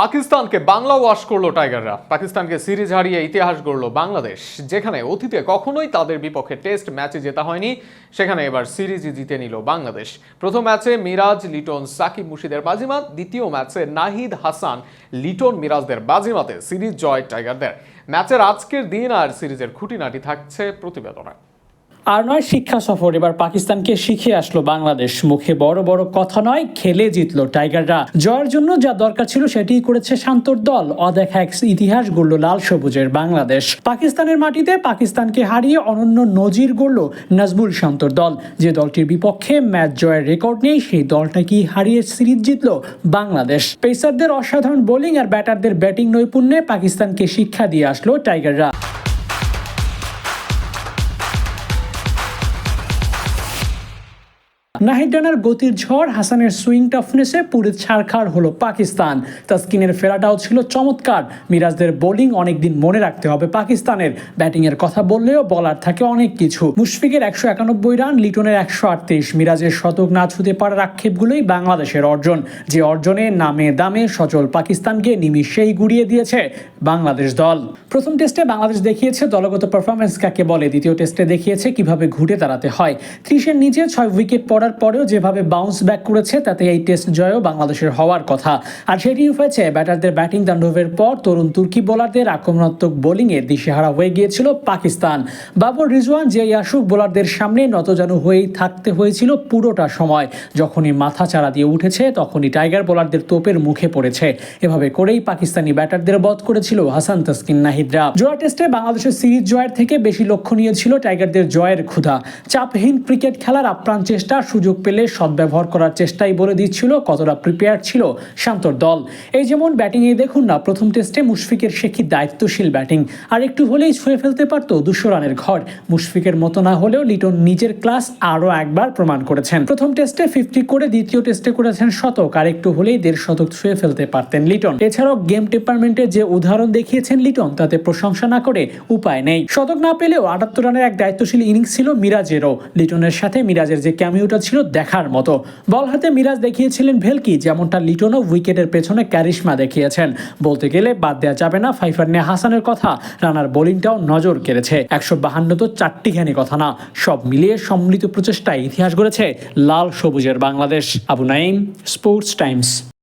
পাকিস্তানকে বাংলা ওয়াশ করল টাইগাররা। পাকিস্তানকে সিরিজ হারিয়ে ইতিহাস গড়ল বাংলাদেশ। যেখানে অতীতে কখনোই তাদের বিপক্ষে টেস্ট ম্যাচে জেতা হয়নি, সেখানে এবার সিরিজই জিতে নিল বাংলাদেশ। প্রথম ম্যাচে মিরাজ, লিটন, সাকিব মুর্শিদের বাজিমাত, দ্বিতীয় ম্যাচে নাহিদ হাসান, লিটন, মিরাজদের বাজিমাতে সিরিজ জয় টাইগারদের। ম্যাচের আজকের দিন আর সিরিজের খুঁটিনাটি থাকছে প্রতিবেদনে। আর নয়, শিক্ষা সফর। এবার পাকিস্তানকে শিখে আসলো বাংলাদেশ। মুখে বড় বড় কথা নয়, খেলে জিতলো টাইগাররা। জয়ের জন্য যা দরকার ছিল সেটিই করেছে শান্তর দল। অদেখা এক ইতিহাস গড়ল লাল সবুজের বাংলাদেশ। পাকিস্তানের মাটিতে পাকিস্তানকে হারিয়ে অনন্য নজির গড়ল নাজবুল শান্তর দল। যে দলটির বিপক্ষে ম্যাচ জয়ের রেকর্ড নেই, সেই দলটাকেই হারিয়ে সিরিজ জিতলো বাংলাদেশ। পেসারদের অসাধারণ বোলিং আর ব্যাটারদের ব্যাটিং নৈপুণ্যে পাকিস্তানকে শিক্ষা দিয়ে আসলো টাইগাররা। নাহিদ রানার গতির ঝড়, হাসানের সুইং টাফনেসে পুরো ছাড়খাড় হলো পাকিস্তান। তাস্কিনের ফেরাটাও ছিল চমৎকার। মিরাজদের বোলিং অনেকদিন মনে রাখতে হবে পাকিস্তানের। ব্যাটিংয়ের কথা বললেও বলার থাকে অনেক কিছু। মুশফিকের একশো একানব্বই রান, লিটনের একশো আটত্রিশ। মিরাজের শতক না ছুতে পারার আক্ষেপগুলোই বাংলাদেশের অর্জন। যে অর্জনে নামে দামে সচল পাকিস্তানকে নিমিষেই গুড়িয়ে দিয়েছে বাংলাদেশ দল। প্রথম টেস্টে বাংলাদেশ দেখিয়েছে দলগত পারফরমেন্স কাকে বলে, দ্বিতীয় টেস্টে দেখিয়েছে কীভাবে ঘুরে দাঁড়াতে হয়। ত্রিশের নিচে ছয় উইকেট পড়ার পরেও যেভাবে বাউন্স ব্যাক করেছে, তাতে এই টেস্ট জয়ও বাংলাদেশের হওয়ার কথা। আর সেটি হয়েছে, ব্যাটারদের ব্যাটিং তাণ্ডবের পর তরুণ তুর্কি বোলারদের আক্রমণাত্মক বোলিংয়ে দিশেহারা হয়ে গিয়েছিল পাকিস্তান। বাবর রিজওয়ান যে ইয়াসুক বোলারদের সামনে নতজানু হয়েই থাকতে হয়েছিল পুরোটা সময়। যখনই মাথা চারা দিয়ে উঠেছে, তখনই টাইগার বোলারদের তোপের মুখে পড়েছে। এভাবে করেই পাকিস্তানি ব্যাটারদের বধ করেছিল হাসান তাসকিন নাহিদরা। জোয়া টেস্টে বাংলাদেশের সিরিজ জয়ের থেকে বেশি লক্ষণীয় ছিল টাইগারদের জয়ের ক্ষুধা। চাপহীন ক্রিকেট খেলার আপ্রাণ চেষ্টা সুযোগ পেলে সদ্ব্যবহার করার চেষ্টাই বলে দিচ্ছিল, কতটা প্রিপেয়ার ছিল শান্তর দল। এই যেমন ব্যাটিংয়ে দেখুন না, প্রথম টেস্টে মুশফিকের কি দায়িত্বশীল ব্যাটিং আর একটু হলেই ছুঁয়ে ফেলতে পারত দুশো রানের ঘর। মুশফিকের মতো না হলেও লিটন নিজের ক্লাস আরও একবার প্রমাণ করেছেন। প্রথম টেস্টে ফিফটি করে, দ্বিতীয় টেস্টে করেছেন শতক। আর একটু হলেই দেড় শতক ছুঁয়ে ফেলতে পারতেন লিটন। এছাড়াও গেম টেপারমেন্টের যে উদাহরণ দেখিয়েছেন লিটন, তাতে প্রশংসা না করে উপায় নেই। শতক না পেলেও আটাত্তর রানের এক দায়িত্বশীল ইনিংস ছিল মিরাজেরও। লিটনের সাথে মিরাজের যে ক্যামিওটা ছিল দেখার মতো। বল হাতে মিরাজ দেখিয়েছিলেন ভেলকি, যেমনটা লিটনও উইকেটের পেছনে ক্যারিশমা দেখিয়েছেন। বলতে গেলে বাদ দেওয়া যাবে না ফাইফার নে হাসানের কথা, রানার বোলিংটাও নজর কেড়েছে। একশো বাহান্ন তো চারটিখানি কথা না, সব মিলিয়ে সম্মিলিত প্রচেষ্টায় ইতিহাস গড়েছে লাল সবুজের Bangladesh. Abu Naim Sports Times.